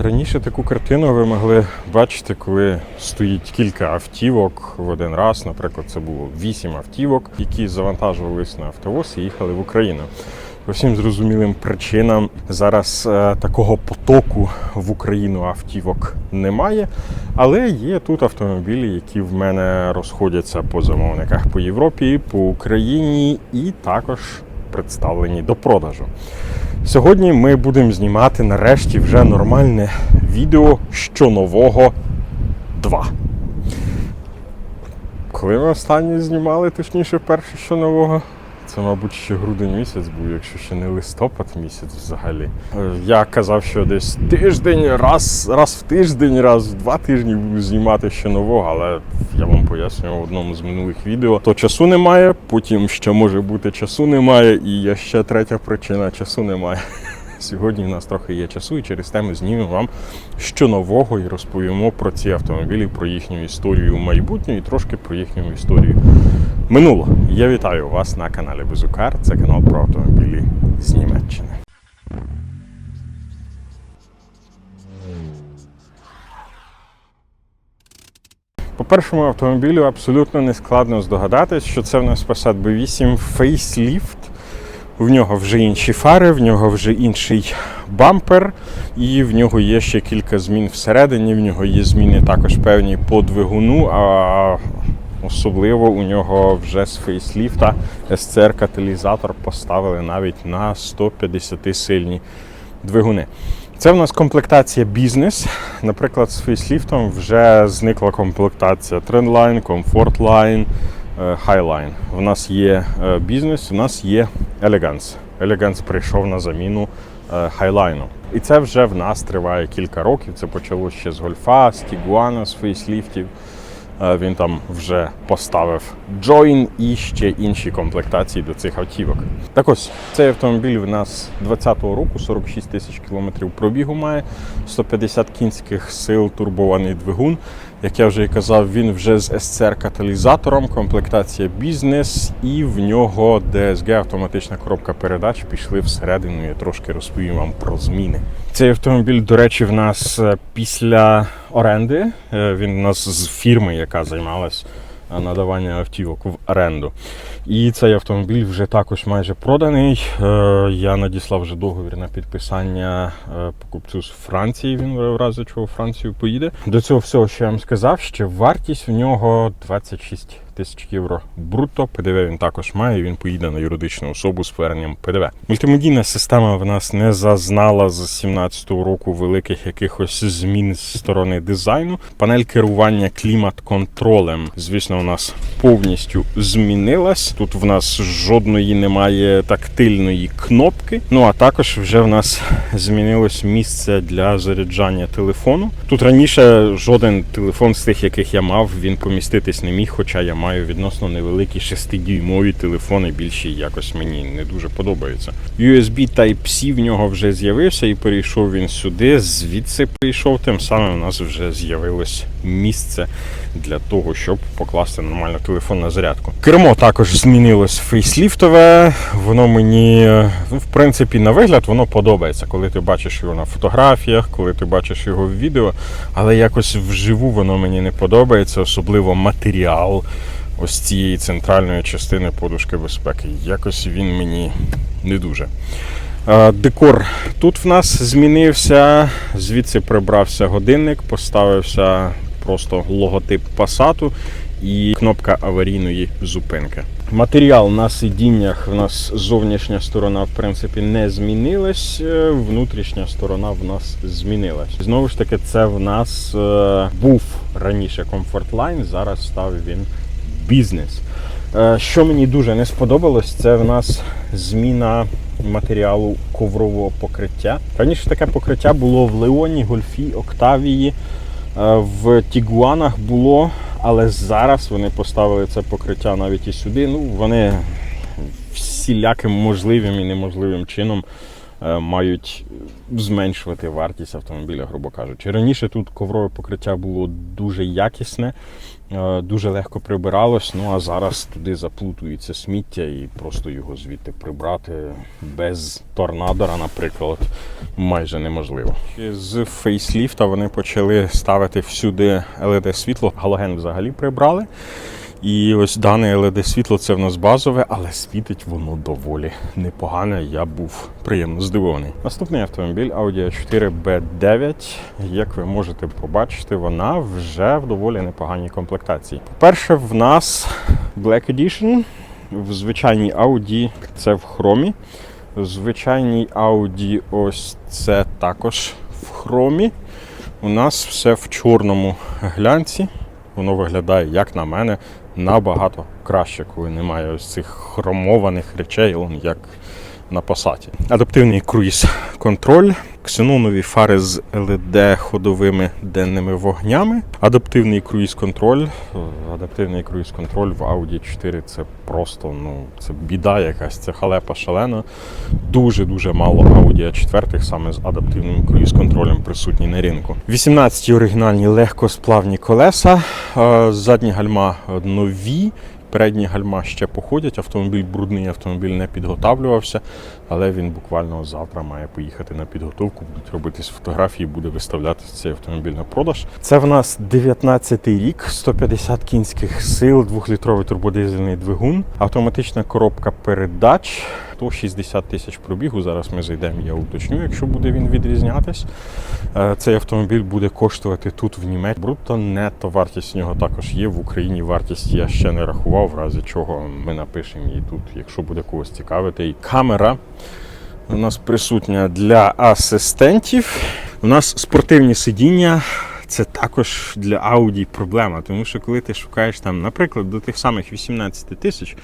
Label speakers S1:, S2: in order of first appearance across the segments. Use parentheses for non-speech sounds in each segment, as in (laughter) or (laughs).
S1: Раніше таку картину ви могли бачити, коли стоїть кілька автівок в один раз. Наприклад, це було вісім автівок, які завантажувались на автовоз і їхали в Україну. По всім зрозумілим причинам зараз е, такого потоку в Україну автівок немає, але є тут автомобілі, які в мене розходяться по замовниках по Європі, по Україні і також представлені до продажу. Сьогодні ми будемо знімати нарешті вже нормальне відео що нового 2. Коли ми останнє знімали, точніше, перше що нового, це, мабуть, ще грудень місяць був, якщо ще не листопад місяць взагалі. Е, Я казав, що десь тиждень, раз, раз в тиждень, раз в два тижні буду знімати ще нового, але я вам пояснював в одному з минулих відео, то часу немає, потім ще може бути часу немає, і є ще третя причина часу немає. (laughs) Сьогодні в нас трохи є часу, і через те ми знімемо вам що нового і розповімо про ці автомобілі, про їхню історію майбутню і трошки про їхню історію минулого. Я вітаю вас на каналі Безукар. Це канал про автомобілі з Німеччини. По першому автомобілю абсолютно не складно здогадатись, що це в нас Passat B8 Facelift. В нього вже інші фари, в нього вже інший бампер, і в нього є ще кілька змін всередині. В нього є зміни також певні по двигуну, а особливо у нього вже з фейсліфта SCR каталізатор поставили навіть на 150 сильні двигуни. Це в нас комплектація бізнес. Наприклад, з фейсліфтом вже зникла комплектація Trendline, Comfortline, е, Highline. У нас є е, бізнес, у нас є Elegance. Elegance прийшов на заміну е, Highline. І це вже в нас триває кілька років. Це почалося ще з Гольфа, з Тігуана, з фейсліфтів. Е, Він там вже поставив Join і ще інші комплектації до цих автівок. Так ось цей автомобіль в нас 20-го року, 46 тисяч кілометрів пробігу має, 150 кінських сил турбований двигун. Як я вже і казав, він вже з SCR каталізатором, комплектація бізнес, і в нього DSG автоматична коробка передач пішли всередину. Я трошки розповім вам про зміни. Цей автомобіль, до речі, в нас е, після оренди. Е, Він у нас з фірми, яка займалась е, надаванням автівок в оренду. І цей автомобіль вже також майже проданий. Е, Я надіслав вже договір на підписання е, покупцю з Франції. Він в разі чого в Францію поїде. До цього всього, що я вам сказав, що вартість в нього 26 тисяч євро брутто. ПДВ він також має. Він поїде на юридичну особу з поверненням ПДВ. Мультимедійна система в нас не зазнала з 17 року великих якихось змін з сторони дизайну. Панель керування клімат-контролем, звісно, у нас повністю змінилась. Тут в нас жодної немає тактильної кнопки. Ну а також вже в нас змінилось місце для заряджання телефону. Тут раніше жоден телефон з тих, яких я мав, він поміститись не міг, хоча я маю відносно невеликі 6-дюймові телефони, більші якось мені не дуже подобаються. USB Type-C в нього вже з'явився і перейшов він сюди. Звідси прийшов, тим самим у нас вже з'явилось місце для того, щоб покласти нормально телефон на зарядку. Кермо також змінилось фейсліфтове. Воно мені, ну, в принципі, на вигляд воно подобається, коли ти бачиш його на фотографіях, коли ти бачиш його в відео, але якось вживу воно мені не подобається, особливо матеріал ось цієї центральної частини подушки безпеки. Якось він мені не дуже. Декор тут в нас змінився. Звідси прибрався годинник, поставився просто логотип Passat і кнопка аварійної зупинки. Матеріал на сидіннях в нас зовнішня сторона в принципі не змінилась, е, внутрішня сторона в нас змінилась. Знову ж таки, це в нас е, був раніше Line, зараз став він бізнес. Е, Що мені дуже не сподобалось, це в нас зміна матеріалу коврового покриття. Раніше таке покриття було в Леоні, Гольфі, Октавії, е, в Тігуанах було, але зараз вони поставили це покриття навіть і сюди. Ну, вони всіляким можливим і неможливим чином е, мають зменшувати вартість автомобіля, грубо кажучи. Раніше тут коврове покриття було дуже якісне, дуже легко прибиралось. Ну а зараз туди заплутується сміття і просто його звідти прибрати без торнадора, наприклад, майже неможливо. З фейсліфта вони почали ставити всюди LED світло. Галоген взагалі прибрали. І ось дане LED світло це в нас базове, але світить воно доволі непогано. Я був приємно здивований. Наступний автомобіль Audi A4 B9. Як ви можете побачити, вона вже в доволі непоганій комплектації. По-перше, в нас Black Edition. В звичайній Audi це в хромі. В звичайній Audi ось це також в хромі. У нас все в чорному глянці. Воно виглядає, як на мене, набагато краще, коли немає ось цих хромованих речей, як на пасаті. Адаптивний круїз контроль, ксенонові фари з LED ходовими денними вогнями. Адаптивний круїз контроль. Адаптивний круїз контроль в Audi 4 це просто ну це біда якась, це халепа шалена. Дуже дуже мало Audi A4 саме з адаптивним круїз контролем присутні на ринку. 18 оригінальні легкосплавні колеса, е, задні гальма нові. Передні гальма ще походять, автомобіль брудний, автомобіль не підготавлювався, але він буквально завтра має поїхати на підготовку, будуть робитись фотографії, буде виставляти цей автомобіль на продаж. Це в нас 19-й рік, 150 кінських сил, 2-літровий турбодизельний двигун, автоматична коробка передач, 160 тисяч пробігу. Зараз ми зайдемо, я уточню, якщо буде він відрізнятись. Е, Цей автомобіль буде коштувати тут в Німеччині. Брутто нетто вартість нього також є. В Україні вартість я ще не рахував, в разі чого ми напишемо її тут, якщо буде когось цікавити. І камера у нас присутня для асистентів. У нас спортивні сидіння. Це також для Audi проблема, тому що коли ти шукаєш там, наприклад, до тих самих 18 тисяч,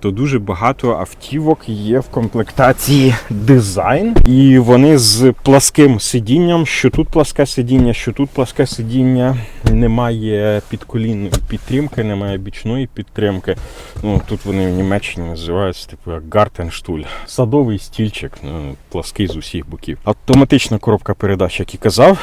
S1: то дуже багато автівок є в комплектації дизайн, і вони з пласким сидінням, що тут пласке сидіння, що тут пласке сидіння, немає підколінної підтримки, немає бічної підтримки. Ну тут вони в Німеччині називаються типу як гартенштуль. Садовий стільчик, ну, плаский з усіх боків. Автоматична коробка передач, як і казав.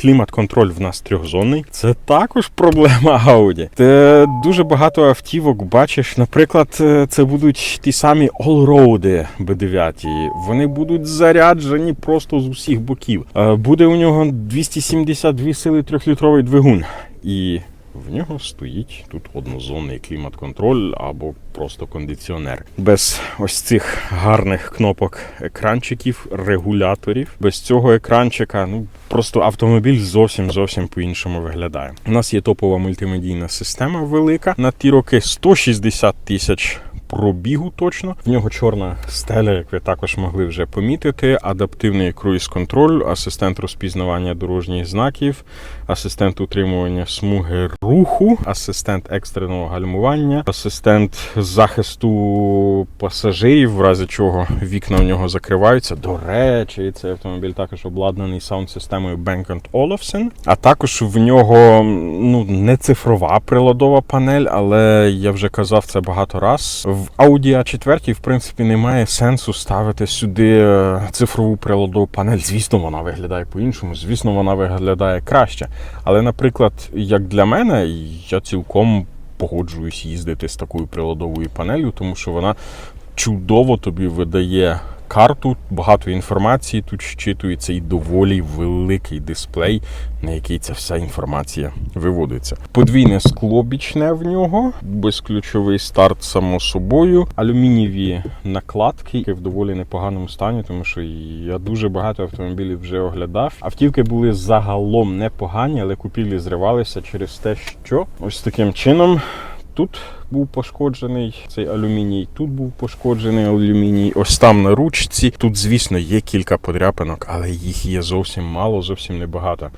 S1: Клімат-контроль в нас трьохзонний. Це також проблема Audi. Ти дуже багато автівок бачиш. Наприклад, е, це будуть ті самі Allroad B9. Вони будуть заряджені просто з усіх боків. Е, Буде у нього 272 сили трьохлітровий двигун. І в нього стоїть тут однозонний клімат-контроль або просто кондиціонер. Без ось цих гарних кнопок екранчиків, регуляторів. Без цього екранчика, ну просто автомобіль зовсім зовсім по-іншому виглядає. У нас є топова мультимедійна система велика. На ті роки 160 тисяч. Пробігу точно. В нього чорна стеля, як ви також могли вже помітити. Адаптивний круїз-контроль, асистент розпізнавання дорожніх знаків, асистент утримування смуги руху, асистент екстреного гальмування, асистент захисту пасажирів, в разі чого вікна в нього закриваються. До речі, цей автомобіль також обладнаний саунд-системою Bang Olufsen. А також в нього ну не цифрова приладова панель, але я вже казав це багато раз. В Audi A4, в принципі, немає сенсу ставити сюди е, цифрову приладову панель. Звісно, вона виглядає по-іншому, звісно, вона виглядає краще. Але, наприклад, як для мене, я цілком погоджуюсь їздити з такою приладовою панелью, тому що вона чудово тобі видає карту, багато інформації тут щитується і доволі великий дисплей, на який ця вся інформація виводиться. Подвійне скло бічне в нього, безключовий старт, само собою, алюмінієві накладки в доволі непоганому стані, тому що я дуже багато автомобілів вже оглядав. Автівки були загалом непогані, але купівлі зривалися через те, що ось таким чином. Тут був пошкоджений цей алюміній, тут був пошкоджений алюміній, ось там на ручці. Тут, звісно, є кілька подряпинок, але їх є зовсім мало, зовсім небагато.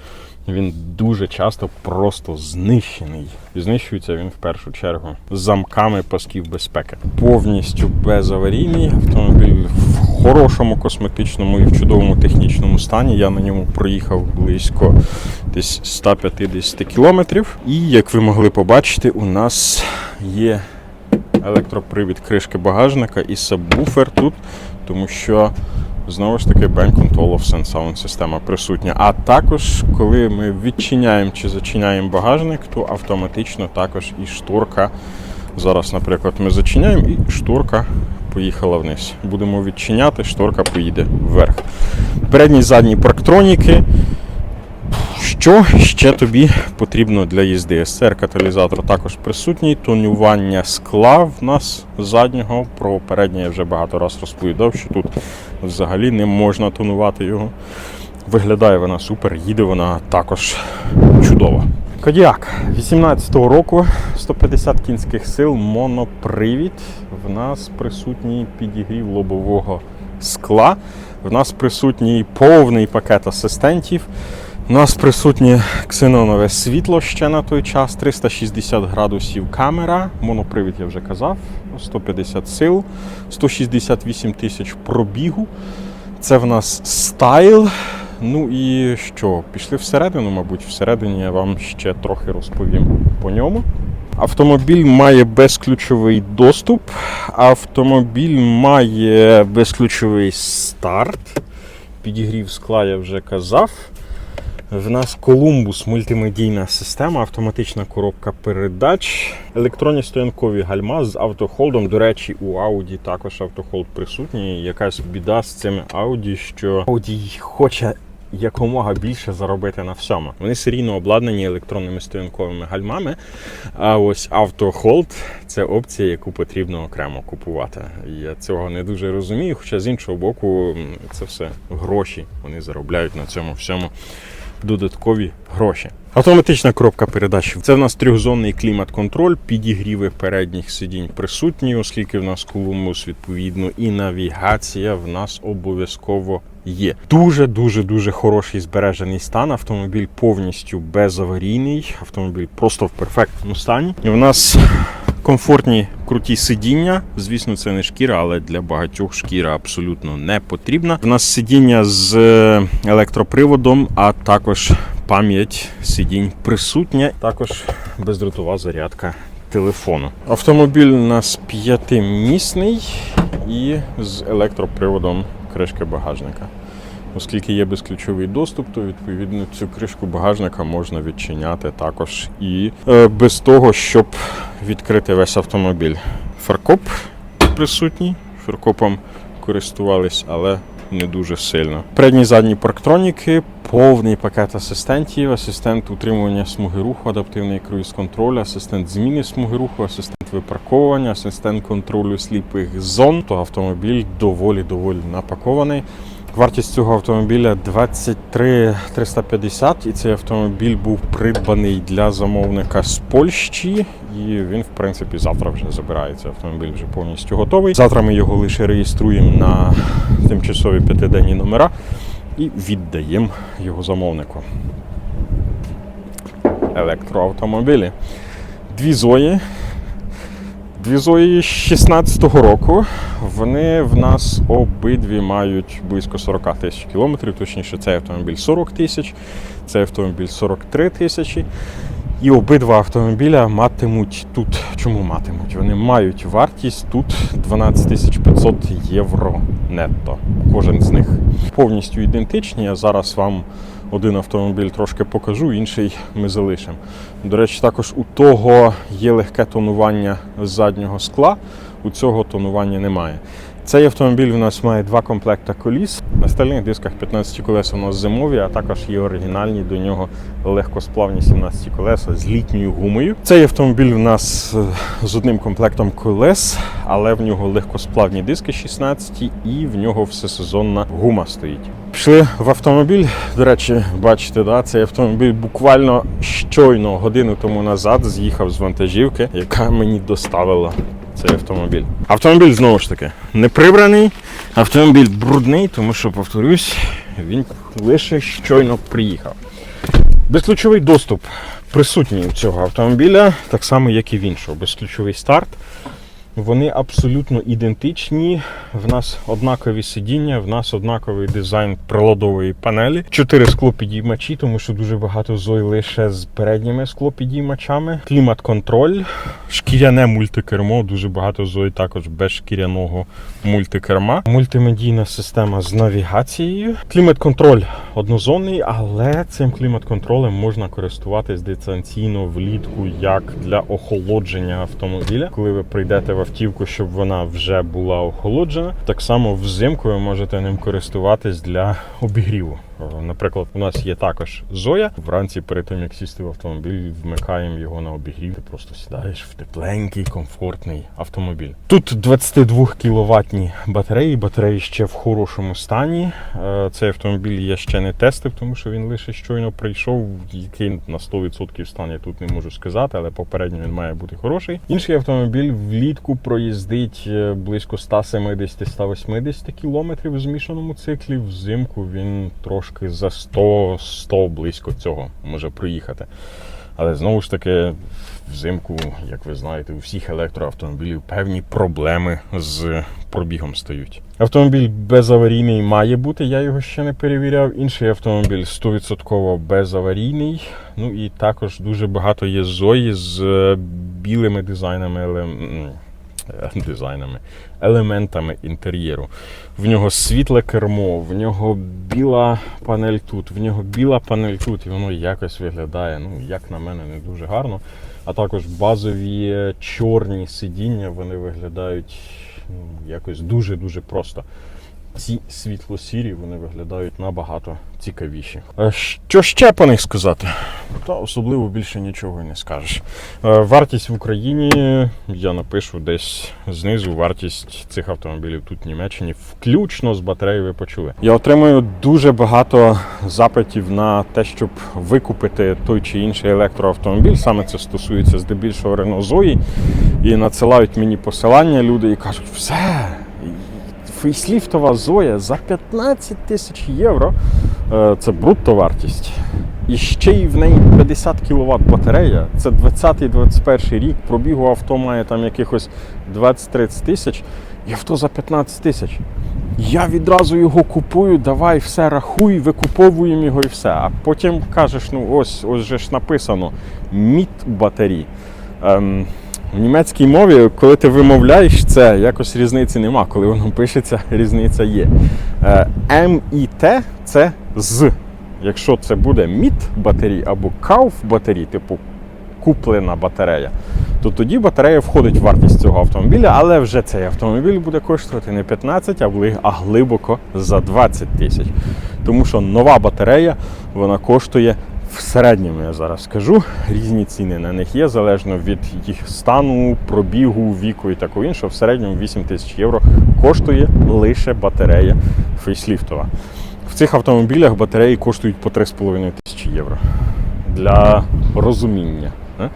S1: Він дуже часто просто знищений. І знищується він в першу чергу замками пасків безпеки. Повністю безаварійний автомобіль хорошому косметичному і в чудовому технічному стані. Я на ньому проїхав близько десь 150 кілометрів. І як ви могли побачити, у нас є електропривід кришки багажника і сабвуфер тут, тому що Знову ж таки, Bang Olufsen Sound система присутня. А також, коли ми відчиняємо чи зачиняємо багажник, то автоматично також і шторка. Зараз, наприклад, ми зачиняємо і шторка поїхала вниз. Будемо відчиняти, шторка поїде вверх. Передні задні парктроніки. Що ще тобі потрібно для їзди? СР-каталізатор також присутній, тонювання скла в нас заднього. Про переднє я вже багато разів розповідав, що тут взагалі не можна тонувати його. Виглядає вона супер, їде вона також чудово. Кодіак 18-го року, 150 кінських сил, монопривід. В нас присутній підігрів лобового скла. В нас присутній повний пакет асистентів. У нас присутнє ксенонове світло ще на той час, 360 градусів камера, монопривід я вже казав, 150 сил, 168 тисяч пробігу. Це в нас стайл. Ну і що? Пішли всередину, мабуть, всередині я вам ще трохи розповім по ньому. Автомобіль має безключовий доступ. Автомобіль має безключовий старт. Підігрів скла я вже казав. В нас Колумбус мультимедійна система, автоматична коробка передач, електронні стоянкові гальма з автохолдом. До речі, у Audi також автохолд присутній. Якась біда з цими Audi, що Audi хоче якомога більше заробити на всьому. Вони серійно обладнані електронними стоянковими гальмами. А ось автохолд це опція, яку потрібно окремо купувати. Я цього не дуже розумію. Хоча з іншого боку, це все гроші. Вони заробляють на цьому всьому додаткові гроші. Автоматична коробка передач. Це в нас трьохзонний клімат-контроль, підігріви передніх сидінь присутні, оскільки в нас Колумбус, відповідно, і навігація в нас обов'язково є. Дуже дуже дуже хороший збережений стан. Автомобіль повністю безаварійний. Автомобіль просто в перфектному стані. І в нас комфортні круті сидіння. Звісно, це не шкіра, але для багатьох шкіра абсолютно не потрібна. В нас сидіння з е, електроприводом, а також пам'ять сидінь присутня. Також бездротова зарядка телефону. Автомобіль у нас п'ятимісний і з електроприводом кришки багажника. Оскільки є безключовий доступ, то відповідно цю кришку багажника можна відчиняти також і е, без того, щоб відкрити весь автомобіль. Фаркоп присутній. Фаркопом користувались, але не дуже сильно. Передні задні парктроніки, повний пакет асистентів, асистент утримування смуги руху, адаптивний круїз-контроль, асистент зміни смуги руху, асистент випарковування, асистент контролю сліпих зон. То автомобіль доволі доволі напакований. Вартість цього автомобіля 23 350 і цей автомобіль був придбаний для замовника з Польщі. І він, в принципі, завтра вже забирається. Автомобіль вже повністю готовий. Завтра ми його лише реєструємо на тимчасові п'ятиденні номера і віддаємо його замовнику. Електроавтомобілі. Дві зої. Дві зої 16-го року. Вони в нас обидві мають близько 40 тисяч кілометрів. Точніше, цей автомобіль 40 тисяч, цей автомобіль 43 тисячі. І обидва автомобіля матимуть тут. Чому матимуть? Вони мають вартість тут 12 тисяч 500 євро нетто. Кожен з них повністю ідентичні. Я зараз вам один автомобіль трошки покажу, інший ми залишимо. До речі, також у того є легке тонування заднього скла, у цього тонування немає. Цей автомобіль у нас має два комплекти коліс. На стальних дисках 15 колеса у нас зимові, а також є оригінальні до нього легкосплавні 17 колеса з літньою гумою. Цей автомобіль у нас е, з одним комплектом колес, але в нього легкосплавні диски 16 і в нього всесезонна гума стоїть. Пішли в автомобіль. До речі, бачите, да, цей автомобіль буквально щойно годину тому назад з'їхав з вантажівки, яка мені доставила цей автомобіль. Автомобіль знову ж таки не прибраний, автомобіль брудний, тому що, повторюсь, він лише щойно приїхав. Безключовий доступ присутній у цього автомобіля, так само, як і в іншого. Безключовий старт. Вони абсолютно ідентичні. В нас однакові сидіння, в нас однаковий дизайн приладової панелі. Чотири склопідіймачі, тому що дуже багато зой лише з передніми склопідіймачами. Клімат-контроль, шкіряне мультикермо. Дуже багато зой також без шкіряного мультикерма. Мультимедійна система з навігацією. Клімат-контроль однозонний, але цим клімат-контролем можна користуватись дистанційно влітку як для охолодження автомобіля. Коли ви прийдете в автівку, щоб вона вже була охолоджена, так само взимку ви можете ним користуватись для обігріву. Е, Наприклад, у нас є також Зоя. Вранці перед тим як сісти в автомобіль, вмикаємо його на обігрів. Ти просто сідаєш в тепленький, комфортний автомобіль. Тут 22 кіловатні батареї. Батареї ще в хорошому стані. Е, Цей автомобіль я ще не тестив, тому що він лише щойно прийшов. Який на 100% стан я тут не можу сказати, але попередньо він має бути хороший. Інший автомобіль влітку проїздить е, близько 170-180 кілометрів у змішаному циклі. Взимку він трошки за 100-100 близько цього може проїхати. Але знову ж таки, взимку, як ви знаєте, у всіх електроавтомобілів певні проблеми з пробігом стають. Автомобіль безаварійний має бути, я його ще не перевіряв. Інший автомобіль 100% безаварійний. Ну і також дуже багато є зої з е, білими дизайнами, але (laughs) дизайнами, елементами інтер'єру. В нього світле кермо, в нього біла панель тут, в нього біла панель тут, і воно якось виглядає, ну, як на мене, не дуже гарно. А також базові е, чорні сидіння, вони виглядають ну, якось дуже-дуже просто. Ці світло-сірі вони виглядають набагато цікавіші. Е, Що ще по них сказати? Та особливо більше нічого не скажеш. Е, Вартість в Україні я напишу десь знизу. Вартість цих автомобілів тут в Німеччині, включно з батареєю, ви почули. Я отримую дуже багато запитів на те, щоб викупити той чи інший електроавтомобіль. Саме це стосується здебільшого Renault Zoe. І надсилають мені посилання люди і кажуть, все. Фейсліфтова Зоя за 15 тисяч євро. Е, Це брутто вартість. І ще й в неї 50 кВт батарея. Це 20-21 рік. Пробігу авто має там якихось 20-30 тисяч. І авто за 15 тисяч. Я відразу його купую, давай все рахуй, викуповуємо його і все. А потім кажеш, ну ось, ось же ж написано міт батарій. Ем, в німецькій мові, коли ти вимовляєш це, якось різниці нема. Коли воно пишеться, (laughs) різниця є. Е, М і Т це з. Якщо це буде міт батарій або кауф батарій, типу куплена батарея, то тоді батарея входить в вартість цього автомобіля, але вже цей автомобіль буде коштувати не 15, а глибоко за 20 тисяч. Тому що нова батарея вона коштує в середньому, я зараз скажу. Різні ціни на них є, залежно від їх стану, пробігу, віку і такого іншого. В середньому 8 тисяч євро коштує лише батарея фейсліфтова. В цих автомобілях батареї коштують по 3,5 тисячі євро для розуміння. е.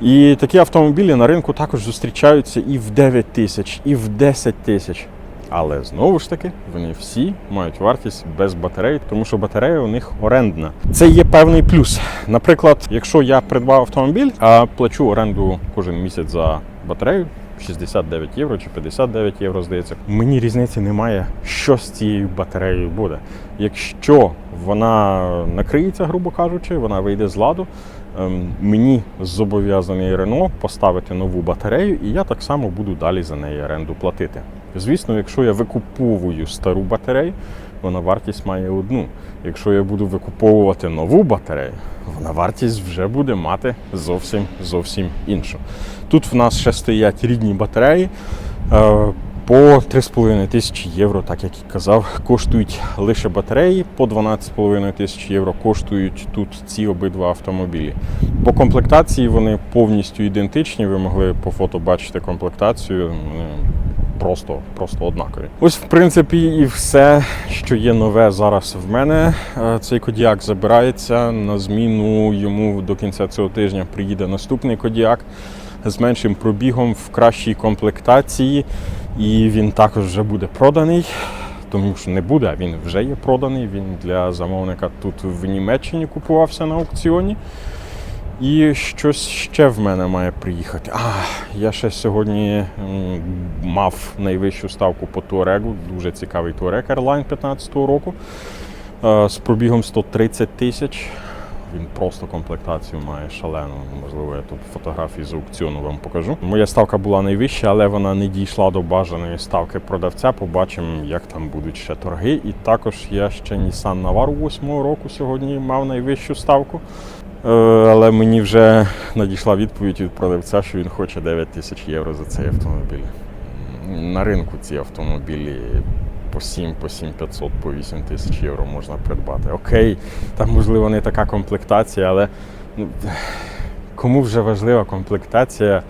S1: І такі автомобілі на ринку також зустрічаються і в 9 тисяч, і в 10 тисяч. Але знову ж таки, вони всі мають вартість без батарей, тому що батарея у них орендна. Це є певний плюс. Наприклад, якщо я придбав автомобіль, а плачу оренду кожен місяць за батарею. 69 євро чи 59 євро, здається. Мені різниці немає, що з цією батареєю буде. Якщо вона накриється, грубо кажучи, вона вийде з ладу, ем, мені зобов'язаний Рено поставити нову батарею, і я так само буду далі за неї оренду платити. Звісно, якщо я викуповую стару батарею, вона вартість має одну. Якщо я буду викуповувати нову батарею, вона вартість вже буде мати зовсім зовсім іншу. Тут в нас ще стоять рідні батареї. е, По 3,5 тисячі євро, так як і казав, коштують лише батареї. По 12,5 тисяч євро коштують тут ці обидва автомобілі. По комплектації вони повністю ідентичні. Ви могли по фото бачити комплектацію. Просто, просто однакові. Ось, в принципі, і все, що є нове зараз в мене. Е, Цей кодіак забирається. На зміну йому до кінця цього тижня приїде наступний кодіак з меншим пробігом в кращій комплектації. І він також вже буде проданий. Тому що не буде, він вже є проданий. Він для замовника тут в Німеччині купувався на аукціоні. І щось ще в мене має приїхати. А, я ще сьогодні мав найвищу ставку по Туарегу. Дуже цікавий Туарег Airline 15-го року е, з пробігом 130 тисяч. Він просто комплектацію має шалену. Можливо, я тут фотографії з аукціону вам покажу. Моя ставка була найвища, але вона не дійшла до бажаної ставки продавця. Побачимо, як там будуть ще торги. І також я ще Nissan Navara 8-го року сьогодні мав найвищу ставку. Е, Але мені вже надійшла відповідь від продавця, що він хоче 9 тисяч євро за цей автомобіль. На ринку ці автомобілі по 7, по 7 500, по 8 тисяч євро можна придбати. Окей, там можливо не така комплектація, але ну, кому вже важлива комплектація,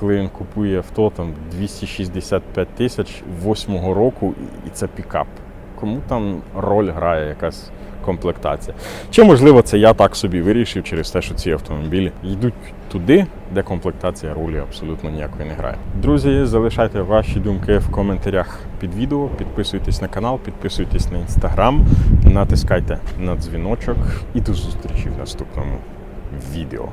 S1: коли він купує авто там 265 тисяч 8 року і це пікап. Кому там роль грає якась комплектація? Чи можливо це я так собі вирішив через те, що ці автомобілі йдуть туди, де комплектація рулі абсолютно ніякої не грає. Друзі, залишайте ваші думки в коментарях під відео, підписуйтесь на канал, підписуйтесь на інстаграм, натискайте на дзвіночок і до зустрічі в наступному відео.